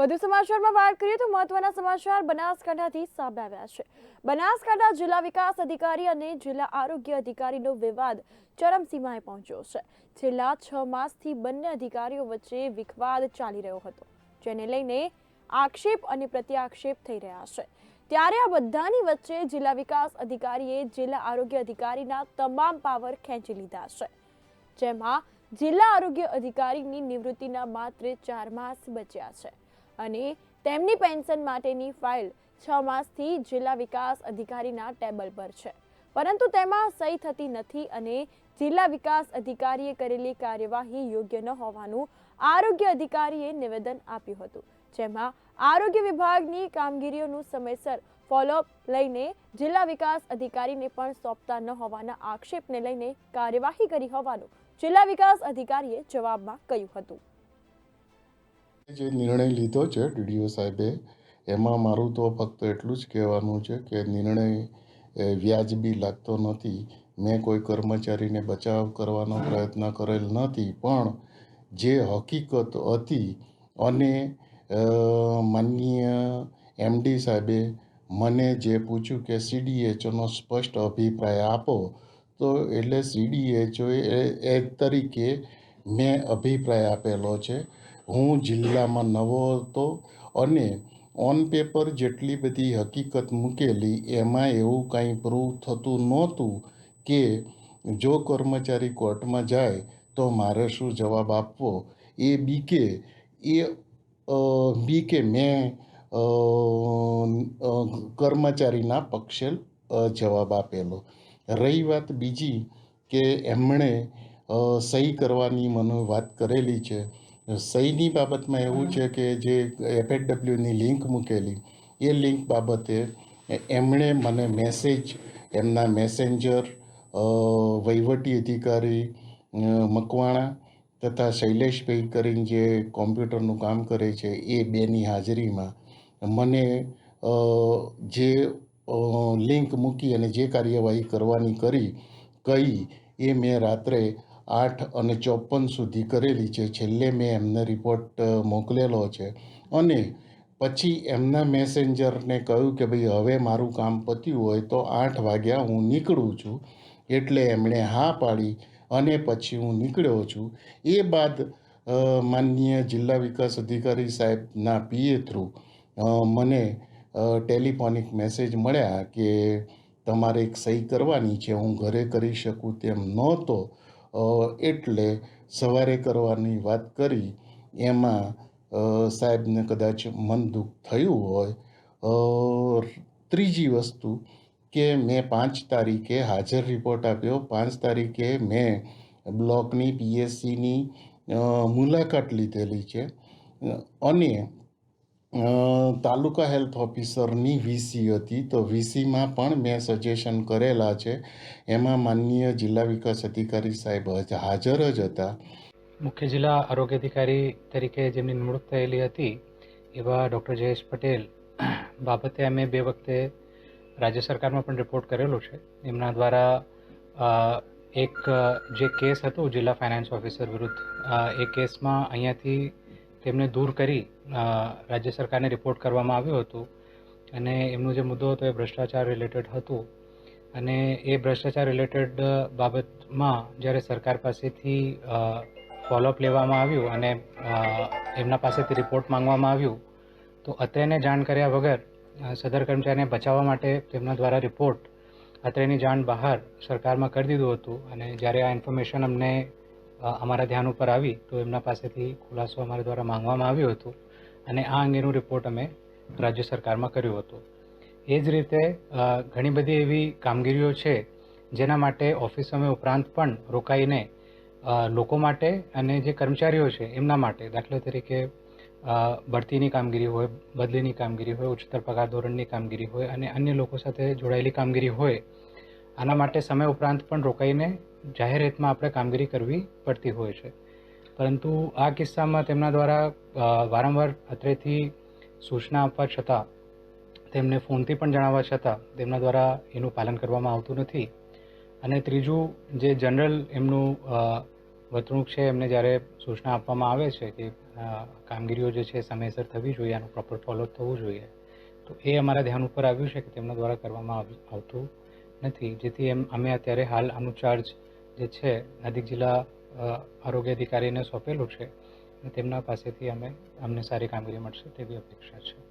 વધુ સમાચારમાં વાત કરીએ તો મહત્વના સમાચાર બનાસકાંઠાથી સામે આવ્યા છે. બનાસકાંઠા જિલ્લા વિકાસ અધિકારી અને જિલ્લા આરોગ્ય અધિકારીનો વિવાદ ચરમસીમાએ પહોંચ્યો છે. છેલ્લા છ માસથી બંને અધિકારીઓ વચ્ચે વિખવાદ ચાલી રહ્યો હતો, જેને લઈને આક્ષેપ અને પ્રત્યાક્ષેપ થઈ રહ્યા છે. ત્યારે આ બધાની વચ્ચે જિલ્લા વિકાસ અધિકારીએ જિલ્લા આરોગ્ય અધિકારીના તમામ પાવર ખેંચી લીધા છે, જેમાં જિલ્લા આરોગ્ય અધિકારીની નિવૃત્તિના માત્ર ચાર માસ બચ્યા છે. અને તેમની પેન્શન માટેની ફાઇલ છ માસથી જિલ્લા વિકાસ અધિકારીના ટેબલ પર છે. પરંતુ તેમાં સહી થતી નથી અને જિલ્લા વિકાસ અધિકારીએ કરેલી કાર્યવાહી યોગ્ય ન હોવાનું આરોગ્ય અધિકારીએ નિવેદન આપ્યું હતું, જેમાં આરોગ્ય વિભાગની કામગીરીઓનું સમયસર ફોલોઅપ લઈને જિલ્લા વિકાસ અધિકારીને પણ સોંપતા ન હોવાના આક્ષેપને લઈને કાર્યવાહી કરી હોવાનું જિલ્લા વિકાસ અધિકારીએ જવાબમાં કહ્યું હતું. જે નિર્ણય લીધો છે ડીડીઓ સાહેબે, એમાં મારું તો ફક્ત એટલું જ કહેવાનું છે કે નિર્ણય વ્યાજબી લાગતો નથી. મેં કોઈ કર્મચારીને બચાવ કરવાનો પ્રયત્ન કરેલ નથી, પણ જે હકીકત હતી અને માનનીય એમડી સાહેબે મને જે પૂછ્યું કે સીડીએચઓનો સ્પષ્ટ અભિપ્રાય આપો, તો એટલે સીડીએચઓએ એ તરીકે મેં અભિપ્રાય આપેલો છે. હું જિલ્લામાં નવો હતો અને ઓન પેપર જેટલી બધી હકીકત મૂકેલી, એમાં એવું કાંઈ પ્રૂવ થતું નહોતું કે જો કર્મચારી કોર્ટમાં જાય તો મારે શું જવાબ આપવો? એ બીકે એ બીકે મેં કર્મચારીના પક્ષે જવાબ આપેલો. રહી વાત બીજી કે એમણે સહી કરવાની મને વાત કરેલી છે. સહીની બાબતમાં એવું છે કે જે એફએડબ્લ્યુની લિંક મૂકેલી એ લિંક બાબતે એમણે મને મેસેજ એમના મેસેન્જર વહીવટી અધિકારી મકવાણા તથા શૈલેષભાઈ કરીને જે કોમ્પ્યુટરનું કામ કરે છે એ બેની હાજરીમાં મને જે લિંક મૂકી અને જે કાર્યવાહી કરવાની કરી કહી એ મેં રાત્રે આઠ અને ચોપન સુધી કરેલી છે. છેલ્લે મેં એમને રિપોર્ટ મોકલેલો છે. અને પછી એમના મેસેન્જરને કહ્યું કે ભાઈ, હવે મારું કામ પત્યું હોય તો આઠ વાગ્યા હું નીકળું છું. એટલે એમણે હા પાડી અને પછી હું નીકળ્યો છું. એ બાદ માનનીય જિલ્લા વિકાસ અધિકારી સાહેબના પીએ થ્રુ મને ટેલિફોનિક મેસેજ મળ્યા કે તમારે એક સહી કરવાની છે. હું ઘરે કરી શકું તેમ નહોતો. એટલે સવારે કરવાની વાત કરી, એમાં સાહેબને કદાચ મન દુઃખ થયું હોય ત્રીજી વસ્તુ કે મેં પાંચ તારીખે હાજર રિપોર્ટ આપ્યો. પાંચ તારીખે મેં બ્લોકની પીએસસીની મુલાકાત લીધેલી છે. અને તાલુકા હેલ્થ ઓફિસરની વીસી હતી. તો વીસીમાં પણ મેં સજેશન કરેલા છે. એમાં માનનીય જિલ્લા વિકાસ અધિકારી સાહેબ હજ- હાજર જ હતા. મુખ્ય જિલ્લા આરોગ્ય અધિકારી તરીકે જેમની નિમણૂક થયેલી હતી, એવા ડૉક્ટર જયેશ પટેલ. બાબતે અમે બે વખતે રાજ્ય સરકારમાં પણ રિપોર્ટ કરેલો છે. એમના દ્વારા એક જે કેસ હતો જિલ્લા ફાઇનાન્સ ઓફિસર વિરુદ્ધ એ કેસમાં અહીંયાથી તેમને દૂર કરી રાજ્ય સરકારને રિપોર્ટ કરવામાં આવ્યો હતો. અને એમનો જે મુદ્દો હતો એ ભ્રષ્ટાચાર રિલેટેડ હતું. અને એ ભ્રષ્ટાચાર રિલેટેડ બાબતમાં જ્યારે સરકાર પાસેથી ફોલોઅપ લેવામાં આવ્યું અને એમના પાસેથી રિપોર્ટ માંગવામાં આવ્યું, તો અત્રેને જાણ કર્યા વગર સદર કર્મચારીને બચાવવા માટે તેમના દ્વારા રિપોર્ટ અત્રેની જાણ બહાર સરકારમાં કરી દીધું હતું. અને જ્યારે આ ઇન્ફોર્મેશન અમને અમારા ધ્યાન ઉપર આવી તો એમના પાસેથી ખુલાસો અમારા દ્વારા માંગવામાં આવ્યો હતો અને આ અંગેનું રિપોર્ટ અમે રાજ્ય સરકારમાં કર્યું હતું. એ જ રીતે ઘણી બધી એવી કામગીરીઓ છે જેના માટે ઓફિસોમે ઉપરાંત પણ રોકાઈને લોકો માટે અને જે કર્મચારીઓ છે એમના માટે દાખલા તરીકે બઢતીની કામગીરી હોય, બદલીની કામગીરી હોય, ઉચ્ચતર પગાર ધોરણની કામગીરી હોય અને અન્ય લોકો સાથે જોડાયેલી કામગીરી હોય, આના માટે સમય ઉપરાંત પણ રોકાઈને જાહેર હિતમાં આપણે કામગીરી કરવી પડતી હોય છે. પરંતુ આ કિસ્સામાં તેમના દ્વારા વારંવાર અત્રેથી સૂચના આપવા છતાં, તેમને ફોનથી પણ જણાવવા છતાં તેમના દ્વારા એનું પાલન કરવામાં આવતું નથી. અને ત્રીજું, જે જનરલ એમનું વર્તણૂક છે, એમને જ્યારે સૂચના આપવામાં આવે છે કે કામગીરીઓ જે છે સમયસર થવી જોઈએ, આનું પ્રોપર ફોલો થવું જોઈએ, તો એ અમારા ધ્યાન ઉપર આવ્યું છે કે તેમના દ્વારા કરવામાં આવતું નથી. જેથી એમ, અમે અત્યારે હાલ આનું ચાર્જ જે છે નજીક જિલ્લા આરોગ્ય અધિકારીને સોંપેલું છે તેમના પાસેથી અમે અમને સારી કામગીરી મળશે તેવી અપેક્ષા છે.